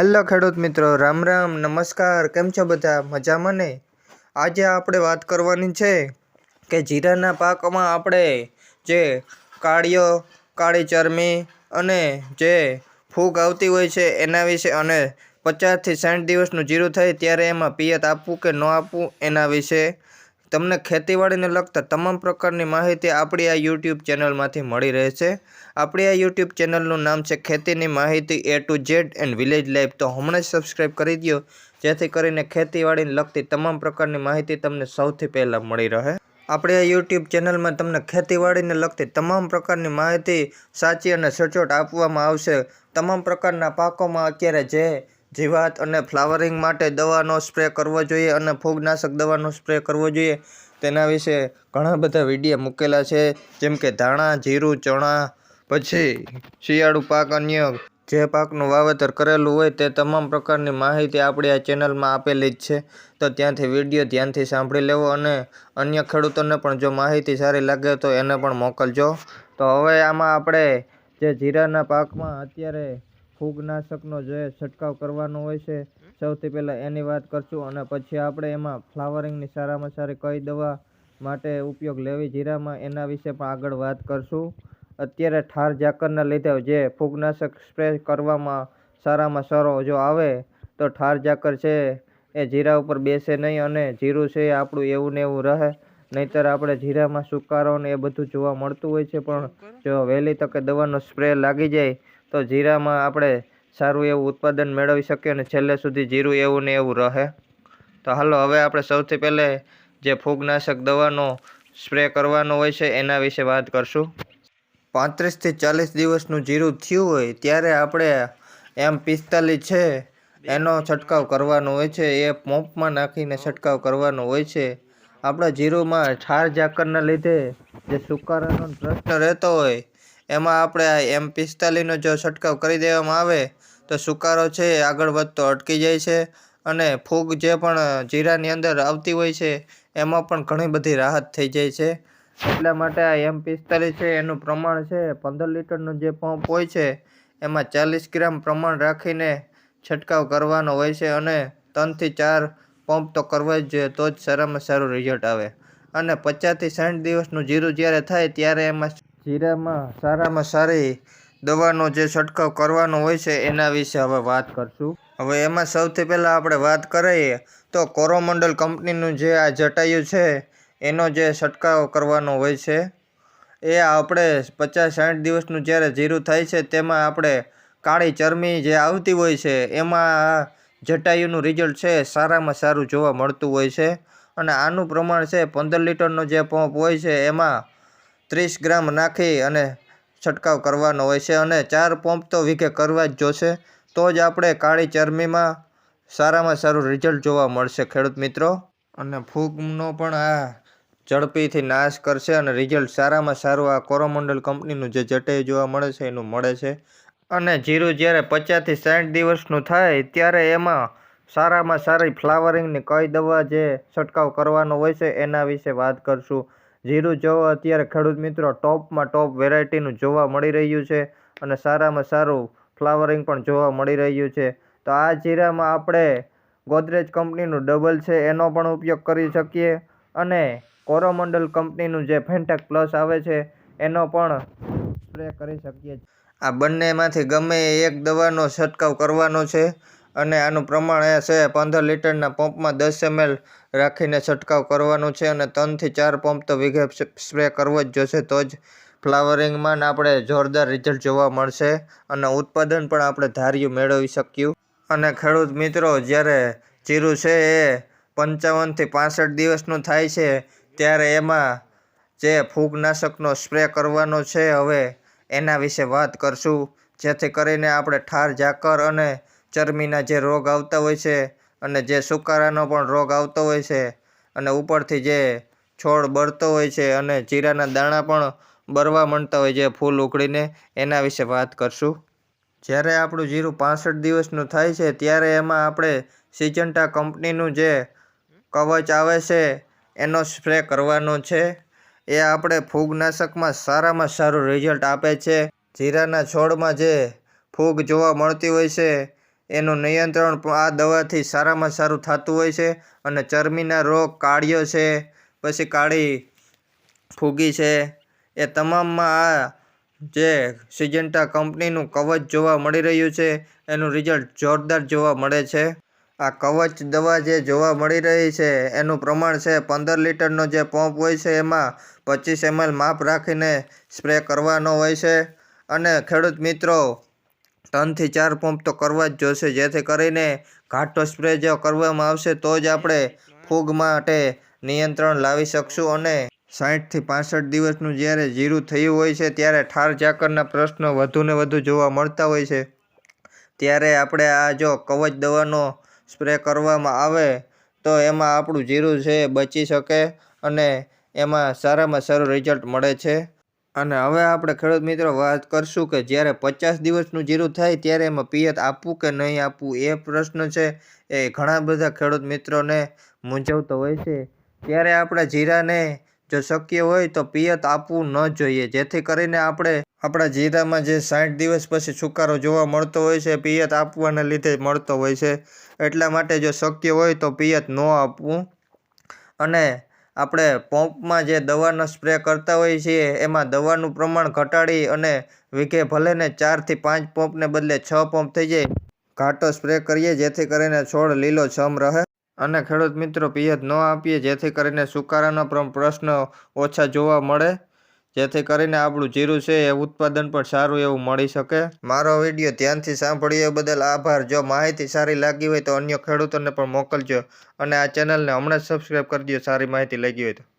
Hello ખેડૂત મિત્રો, રામ રામ, નમસ્કાર, કેમ છો બધા? મજામાં ને? આજે આપણે વાત કરવાની છે કે જીરાના પાકમાં આપણે જે કાળીઓ કાળી ચરમી અને જે ફૂગ આવતી હોય છે એના વિશે અને પચાસથી સાઠ દિવસનું જીરું થાય ત્યારે એમાં પિયત આપવું કે ન આપવું એના વિશે તમને ખેતીવાડીને લગતા તમામ પ્રકારની માહિતી આપણી આ યુટ્યુબ ચેનલમાંથી મળી રહેશે. આપણી આ યુટ્યુબ ચેનલનું નામ છે ખેતીની માહિતી A to Z and village life તો હમણાં જ સબસ્ક્રાઈબ કરી દો જેથી કરીને ખેતીવાડીને લગતી તમામ પ્રકારની માહિતી તમને સૌથી પહેલાં મળી રહે. આપણે આ યુટ્યુબ ચેનલમાં તમને ખેતીવાડીને લગતી તમામ પ્રકારની માહિતી સાચી અને સચોટ આપવામાં આવશે. તમામ પ્રકારના પાકોમાં અત્યારે જે જીવાત અને ફ્લાવરિંગ માટે દવાનો સ્પ્રે કરવો જોઈએ અને ફૂગનાશક દવાનો સ્પ્રે કરવો જોઈએ. તેના વિશે ઘણા બધા વિડીયા મૂકેલા છે, જેમ કે ધાણા, જીરું, ચણા, પછી શિયાળુ પાક, અન્ય જે પાકનું વાવેતર કરેલું હોય તે તમામ પ્રકારની માહિતી આપણી આ ચેનલમાં આપેલી જ છે. તો ત્યાંથી વીડિયો ધ્યાનથી સાંભળી લેવો અને અન્ય ખેડૂતોને પણ જો માહિતી સારી લાગે તો એને પણ મોકલજો. તો હવે આમાં આપણે જે જીરાના પાકમાં અત્યારે ફૂગનાશકનો જે છંટકાવ કરવાનો હોય છે સૌથી પહેલાં એની વાત કરશું અને પછી આપણે એમાં ફ્લાવરિંગની સારામાં સારી કઈ દવા માટે ઉપયોગ લેવી જીરામાં એના વિશે પણ આગળ વાત કરશું. અત્યારે ઠાર ઝાકરના લીધે જે ફૂગનાશક સ્પ્રે કરવામાં સારામાં સારો જો આવે તો ઠાર ઝાકર છે એ જીરા ઉપર બેસે નહીં અને જીરું છે એ આપણું એવું ને એવું રહે. નહીંતર આપણે જીરામાં સુકારો ને એ બધું જોવા મળતું હોય છે પણ જો વહેલી તકે દવાનો સ્પ્રે લાગી જાય તો જીરામાં આપણે સારું એવું ઉત્પાદન મેળવી શકીએ અને છેલ્લે સુધી જીરું એવું ને એવું રહે. તો હાલો, હવે આપણે સૌથી પહેલે જે ફૂગનાશક દવાનો સ્પ્રે કરવાનો હોય છે, એના વિશે વાત કરશું. પાંત્રીસથી ચાલીસ દિવસનું જીરું થયું હોય, ત્યારે આપણે એમ પિસ્તાલીસ છે, એનો છંટકાવ કરવાનો હોય છે, એ પંપમાં નાખીને છંટકાવ કરવાનો હોય છે. આપણા જીરુમાં ઠાર ઝાકરના લીધે જે સુકારાનો પ્રશ્ન રહેતો હોય એમાં આપણે આ એમ પિસ્તાલીસનો જો છંટકાવ કરી દેવામાં આવે, તો સુકારો છે એ આગળ વધતો અટકી જાય છે અને ફૂગ જે પણ જીરાની અંદર આવતી હોય છે, એમાં પણ ઘણી બધી રાહત થઈ જાય છે. એટલા માટે આ એમ પિસ્તાલીસ છે એનું પ્રમાણ છે પંદર લીટરનો જે પંપ હોય છે, એમાં ચાલીસ ગ્રામ પ્રમાણ રાખીને છંટકાવ કરવાનો હોય છે અને ત્રણથી ચાર પંપ તો કરવા જ જોઈએ, તો જ સારામાં સારું રિઝલ્ટ આવે. અને પચાસથી સાઠ દિવસનું જીરું જ્યારે થાય ત્યારે એમાં જીરામાં સારામાં સારી દવાનો જે છંટકાવ કરવાનો હોય છે એના વિશે હવે વાત કરશું. હવે એમાં સૌથી પહેલાં આપણે વાત કરીએ તો કોરોમંડલ કંપનીનું જે આ જટાયુ છે, એનો જે છંટકાવ કરવાનો હોય છે, એ આપણે પચાસ સાઠ દિવસનું જ્યારે જીરું થાય છે તેમાં આપણે કાળી ચરમી જે આવતી હોય છે એમાં જટાયુનું રિઝલ્ટ છે સારામાં સારું જોવા મળતું હોય છે. અને આનું પ્રમાણ છે પંદર લીટરનો જે પંપ હોય છે એમાં ત્રીસ ગ્રામ નાખી અને છંટકાવ કરવાનો હોય છે અને ચાર પંપ તો વીઘે કરવા જ જોશે. તો જ આપણે કાળી ચરમીમાં સારામાં સારું રિઝલ્ટ જોવા મળશે, ખેડૂત મિત્રો. અને ફૂગનો પણ આ ઝડપીથી નાશ કરશે અને રિઝલ્ટ સારામાં સારું આ કોરોમંડલ કંપનીનું જે જટે જોવા મળે છે એનું મળે છે. અને જીરું જ્યારે પચાસથી સાઠ દિવસનું થાય ત્યારે એમાં સારામાં સારી ફ્લાવરિંગની કઈ દવા જે છંટકાવ કરવાનો હોય છે એના વિશે વાત કરશું. જીરું જોવો અત્યારે ખેડૂત મિત્રો ટોપમાં ટોપ વેરાયટીનું જોવા મળી રહ્યું છે અને સારામાં સારું ફ્લાવરિંગ પણ જોવા મળી રહ્યું છે. તો આ જીરામાં આપણે ગોદરેજ કંપનીનું ડબલ છે, એનો પણ ઉપયોગ કરી શકીએ અને કોરોમંડલ કંપનીનું જે ફેન્ટેક પ્લસ આવે છે, એનો પણ સ્પ્રે કરી શકીએ. આ બંનેમાંથી ગમે એક દવાનો છંટકાવ કરવાનો છે. અને આનું પ્રમાણ એ છે પંદર લીટરના પંપમાં દસ એમએલ રાખીને છંટકાવ કરવાનો છે અને ત્રણથી ચાર પંપ તો વીઘે સ્પ્રે કરવો જ જોશે તો જ ફ્લાવરિંગમાં આપણે જોરદાર રિઝલ્ટ જોવા મળશે અને ઉત્પાદન પણ આપણે ધાર્યું મેળવી શક્યું. અને ખેડૂત મિત્રો, જ્યારે જીરું છે એ પંચાવનથી પાસઠ દિવસનું થાય છે, ત્યારે એમાં જે ફૂગનાશકનો સ્પ્રે કરવાનો છે, હવે એના વિશે વાત કરશું. જેથી કરીને આપણે ઠાર, ઝાકર અને ચરમીના જે રોગ આવતા હોય છે અને જે સુકારાનો પણ રોગ આવતો હોય છે અને ઉપરથી જે છોડ બળતો હોય છે અને જીરાના દાણા પણ બરવા માંડતા હોય છે ફૂલ ઉકળીને, એના વિશે વાત કરશું. જ્યારે આપણું જીરું પાસઠ દિવસનું થાય છે, ત્યારે એમાં આપણે સિજન્ટા કંપનીનું જે કવચ આવે છે, એનો સ્પ્રે કરવાનો છે. એ આપણે ફૂગનાશકમાં સારામાં સારું રિઝલ્ટ આપે છે. જીરાના છોડમાં જે ફૂગ જોવા મળતી હોય છે એનું નિયંત્રણ આ દવાથી સારામાં સારું થતું હોય છે અને ચરબીના રોગ કાળિયો છે, પછી કાળી ફૂગી છે. એ તમામમાં આ જે સિજન્ટા કંપનીનું કવચ જોવા મળી રહ્યું છે, એનું રિઝલ્ટ જોરદાર જોવા મળે છે. આ કવચ દવા જે જોવા મળી રહી છે, એનું પ્રમાણ છે પંદર લીટરનો જે પંપ હોય છે, એમાં પચીસ એમએલ માપ રાખીને સ્પ્રે કરવાનો હોય છે. અને ખેડૂત મિત્રો ત્રણથી ચાર પંપ તો કરવા જ જોશે. જેથી કરીને ઘાટો સ્પ્રે જો કરવામાં આવશે તો જ આપણે ફૂગ માટે નિયંત્રણ લાવી શકશું અને સાઠથી પાસઠ દિવસનું જ્યારે જીરું થયું હોય છે, ત્યારે ઠાર ઝાકરના પ્રશ્નો વધુને વધુ જોવા મળતા હોય છે. ત્યારે આપણે આ જો કવચ દવાનો સ્પ્રે કરવામાં આવે, તો એમાં આપણું જીરું છે બચી શકે અને એમાં સારામાં સારું રિઝલ્ટ મળે છે. અને હવે આપણે ખેડૂત મિત્રો વાત કરશું કે જ્યારે પચાસ દિવસનું જીરું થાય ત્યારે એમાં પિયત આપવું કે નહીં આપવું એ પ્રશ્ન છે. એ ઘણા બધા ખેડૂત મિત્રોને મૂંઝવતો હોય છે. ત્યારે આપણા જીરાને જો શક્ય હોય તો પિયત આપવું ન જોઈએ. જેથી કરીને આપણે આપણા જીરામાં જે સાઠ દિવસ પછી સુકારો જોવા મળતો હોય છે પિયત આપવાના લીધે મળતો હોય છે. એટલા માટે જો શક્ય હોય તો પિયત ન આપવું. અને આપણે પંપમાં જે દવાનો સ્પ્રે કરતા હોઈએ છીએ, એમાં દવાનું પ્રમાણ ઘટાડી અને વીઘે ભલે ને ચારથી પાંચ પંપને બદલે છ પંપ થઈ જાય. ઘાટો સ્પ્રે કરીએ જેથી કરીને છોડ લીલો છમ રહે. અને ખેડૂત મિત્રો પિયત ન આપીએ જેથી કરીને સુકારાનો પ્ર- પ્રશ્ન ઓછા જોવા મળે. જેથી કરીને આપણું જીરું છે એ ઉત્પાદન પણ સારું એવું મળી શકે. મારો વીડિયો ધ્યાનથી સાંભળ્યો બદલ આભાર. જો માહિતી સારી લાગી હોય તો અન્ય ખેડૂતોને પણ મોકલજો અને આ ચેનલને હમણાં જ સબસ્ક્રાઈબ કરી દો સારી માહિતી લાગી હોય તો.